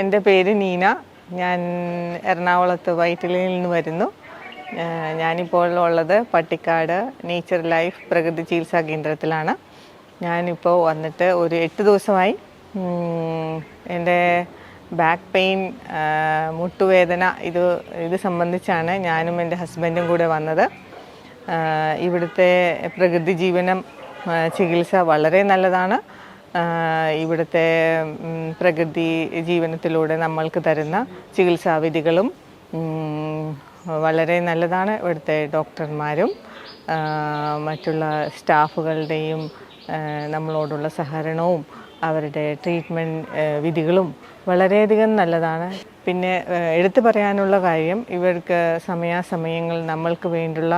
എന്റെ പേര് നീന. ഞാൻ എറണാകുളത്ത് വൈറ്റിലിൽ നിന്ന് വരുന്നു. ഞാനിപ്പോൾ ഉള്ളത് പട്ടിക്കാട് നേച്ചർ ലൈഫ് പ്രകൃതി ചികിത്സാ കേന്ദ്രത്തിലാണ്. ഞാനിപ്പോൾ വന്നിട്ട് ഒരു എട്ട് ദിവസമായി. എന്റെ ബാക്ക് പെയിൻ മുട്ടുവേദന ഇത് ഇത് സംബന്ധിച്ചാണ് ഞാനും എന്റെ ഹസ്ബൻഡും കൂടെ വന്നത്. ഇവിടുത്തെ പ്രകൃതി ജീവനം ചികിത്സ വളരെ നല്ലതാണ്. ഇവിടുത്തെ പ്രകൃതി ജീവനത്തിലൂടെ നമ്മൾക്ക് തരുന്ന ചികിത്സാവിധികളും വളരെ നല്ലതാണ് ഇവിടുത്തെ ഡോക്ടർമാരും. മറ്റുള്ള സ്റ്റാഫുകളുടെയും നമ്മളോടുള്ള സഹകരണവും അവരുടെ ട്രീറ്റ്മെന്റ് വിധികളും വളരെയധികം നല്ലതാണ്. പിന്നെ എടുത്തു പറയാനുള്ള കാര്യം ഇവർക്ക് സമയാസമയങ്ങൾ നമ്മൾക്ക് വേണ്ടിയുള്ള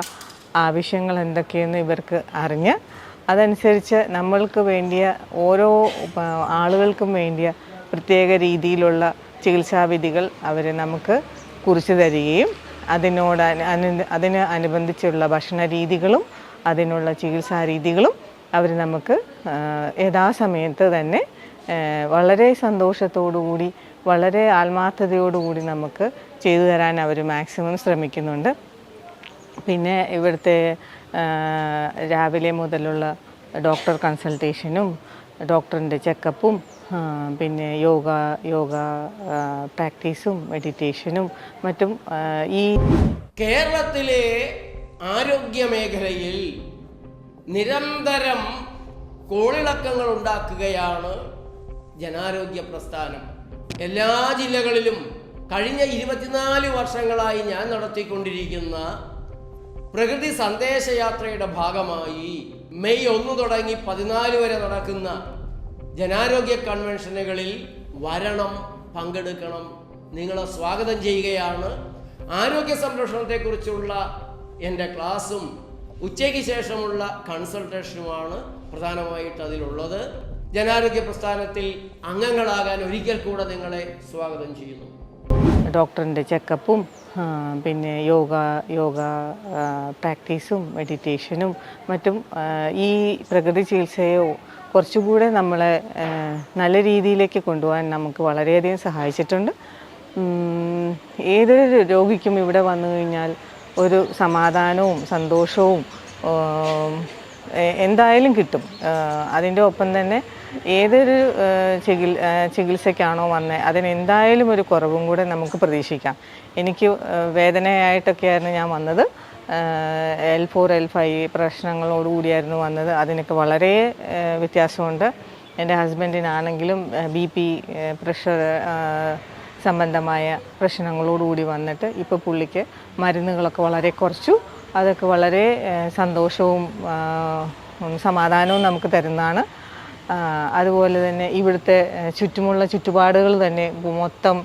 ആവശ്യങ്ങൾ എന്തൊക്കെയെന്ന് ഇവർക്ക് അറിഞ്ഞ് അതനുസരിച്ച് നമ്മൾക്ക് വേണ്ടിയ ഓരോ ആളുകൾക്കും വേണ്ടിയ പ്രത്യേക രീതിയിലുള്ള ചികിത്സാവിധികൾ അവർ നമുക്ക് കുറിച്ചു തരികയും അതിനോട് അതിന് അനുബന്ധിച്ചുള്ള ഭക്ഷണ രീതികളും അതിനുള്ള ചികിത്സാ രീതികളും അവർ നമുക്ക് യഥാസമയത്ത് തന്നെ വളരെ കൂടി വളരെ ആത്മാർത്ഥതയോടുകൂടി നമുക്ക് ചെയ്തു തരാൻ അവർ മാക്സിമം ശ്രമിക്കുന്നുണ്ട്. പിന്നെ ഇവിടുത്തെ രാവിലെ മുതലുള്ള ഡോക്ടർ കൺസൾട്ടേഷനും ഡോക്ടറിന്റെ ചെക്കപ്പും പിന്നെ യോഗ യോഗ പ്രാക്ടീസും മെഡിറ്റേഷനും മറ്റും ഈ കേരളത്തിലെ ആരോഗ്യ മേഖലയിൽ നിരന്തരം കോളിളക്കങ്ങൾ ഉണ്ടാക്കുകയാണ് ജനാരോഗ്യ പ്രസ്ഥാനം. എല്ലാ ജില്ലകളിലും കഴിഞ്ഞ ഇരുപത്തിനാല് വർഷങ്ങളായി ഞാൻ നടത്തിക്കൊണ്ടിരിക്കുന്ന പ്രകൃതി സന്ദേശയാത്രയുടെ ഭാഗമായി മെയ് ഒന്ന് തുടങ്ങി പതിനാല് വരെ നടക്കുന്ന ജനാരോഗ്യ കൺവെൻഷനുകളിൽ വരണം പങ്കെടുക്കണം. നിങ്ങളെ സ്വാഗതം ചെയ്യുകയാണ്. ആരോഗ്യ സംരക്ഷണത്തെക്കുറിച്ചുള്ള എന്റെ ക്ലാസ്സും ഉച്ചയ്ക്ക് ശേഷമുള്ള കൺസൾട്ടേഷനുമാണ് പ്രധാനമായിട്ട് അതിലുള്ളത്. ജനാരോഗ്യ പ്രസ്ഥാനത്തിൽ അംഗങ്ങളാകാൻ ഒരിക്കൽ കൂടെ നിങ്ങളെ സ്വാഗതം ചെയ്യുന്നു. ഡോക്ടറിന്റെ ചെക്കപ്പും പിന്നെ യോഗ യോഗ പ്രാക്ടീസും മെഡിറ്റേഷനും മറ്റും ഈ പ്രകൃതി ചികിത്സയോ കുറച്ചുകൂടെ നമ്മളെ നല്ല രീതിയിലേക്ക് കൊണ്ടുപോകാൻ നമുക്ക് വളരെയധികം സഹായിച്ചിട്ടുണ്ട്. ഏതൊരു രോഗിക്കും ഇവിടെ വന്നു കഴിഞ്ഞാൽ ഒരു സമാധാനവും സന്തോഷവും എന്തായാലും കിട്ടും. അതിന്റെ ഒപ്പം തന്നെ ഏതൊരു ചികി ചികിത്സയ്ക്കാണോ വന്നത് അതിനെന്തായാലും ഒരു കുറവും കൂടെ നമുക്ക് പ്രതീക്ഷിക്കാം. എനിക്ക് വേദനയായിട്ടൊക്കെയായിരുന്നു ഞാൻ വന്നത്. എൽ ഫോർ എൽ ഫൈവ് പ്രശ്നങ്ങളോടുകൂടിയായിരുന്നു വന്നത്. അതിനൊക്കെ വളരെ വ്യത്യാസമുണ്ട്. എന്റെ ഹസ്ബൻഡിനാണെങ്കിലും ബി പി പ്രഷർ സംബന്ധമായ പ്രശ്നങ്ങളോടുകൂടി വന്നിട്ട് ഇപ്പോൾ പുള്ളിക്ക് മരുന്നുകളൊക്കെ വളരെ കുറച്ചു. അതൊക്കെ വളരെ സന്തോഷവും സമാധാനവും നമുക്ക് തരുന്നതാണ്. അതുപോലെ തന്നെ ഇവിടുത്തെ ചുറ്റുമുള്ള ചുറ്റുപാടുകൾ തന്നെ മൊത്തം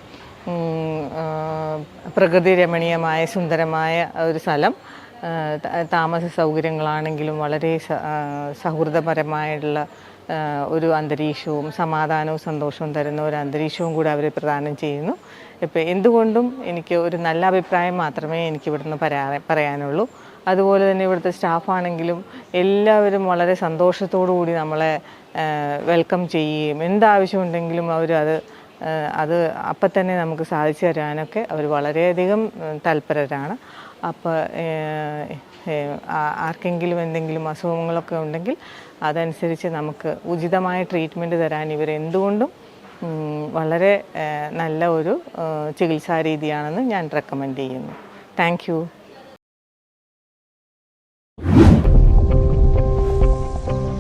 പ്രകൃതി രമണീയമായ സുന്ദരമായ ഒരു സ്ഥലം. താമസ സൗകര്യങ്ങളാണെങ്കിലും വളരെ സൗഹൃദപരമായിട്ടുള്ള ഒരു അന്തരീക്ഷവും സമാധാനവും സന്തോഷവും തരുന്ന ഒരു അന്തരീക്ഷവും കൂടി അവർ പ്രദാനം ചെയ്യുന്നു. ഇപ്പം എന്തുകൊണ്ടും എനിക്ക് ഒരു നല്ല അഭിപ്രായം മാത്രമേ എനിക്ക് ഇവിടുന്ന് പറയാ പറയാനുള്ളൂ. അതുപോലെ തന്നെ ഇവിടുത്തെ സ്റ്റാഫാണെങ്കിലും എല്ലാവരും വളരെ സന്തോഷത്തോടു കൂടി നമ്മളെ വെൽക്കം ചെയ്യുകയും എന്താവശ്യമുണ്ടെങ്കിലും അവർ അത് അത് അപ്പം തന്നെ നമുക്ക് സാധിച്ചു തരാനൊക്കെ അവർ വളരെയധികം തൽപരരാണ്. അപ്പോൾ ആർക്കെങ്കിലും എന്തെങ്കിലും അസുഖങ്ങളൊക്കെ ഉണ്ടെങ്കിൽ അതനുസരിച്ച് നമുക്ക് ഉചിതമായ ട്രീറ്റ്മെന്റ് തരാൻ ഇവർ എന്തുകൊണ്ടും വളരെ നല്ല ഒരു ചികിത്സാ രീതിയാണെന്ന് ഞാൻ റെക്കമെൻഡ് ചെയ്യുന്നു. താങ്ക്